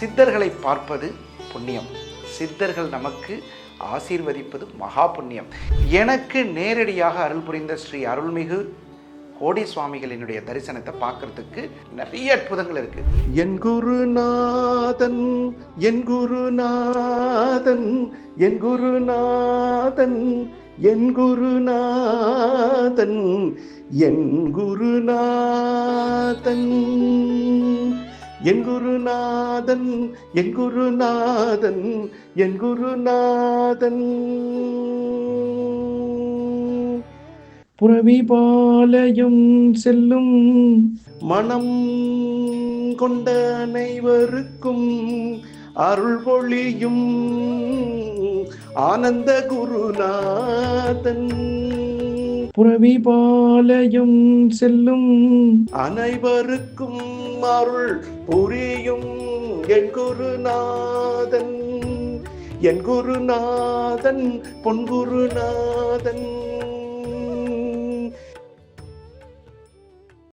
சித்தர்களை பார்ப்பது புண்ணியம். சித்தர்கள் நமக்கு ஆசீர்வதிப்பது மகா புண்ணியம். எனக்கு நேரடியாக அருள் புரிந்த ஸ்ரீ அருள்மிகு கோடி சுவாமிகளினுடைய தரிசனத்தை பார்க்கறதுக்கு நிறைய அற்புதங்கள் இருக்கு. என் குருநாதன் என் குருநாதன் என் குருநாதன் என் குருநாதன் என் குருநாதன். என் குருநாதன் என் குருநாதன் என் குருநாதன். புறவிபாலயம் செல்லும் மனம் கொண்ட அனைவருக்கும் அருள் பொழியும் ஆனந்த குருநாதன். புறவிபாலயம் செல்லும். அனைவருக்கும் அருள் புரியும் என் குருநாதன். என் குருநாதன் பொன் குருநாதன்.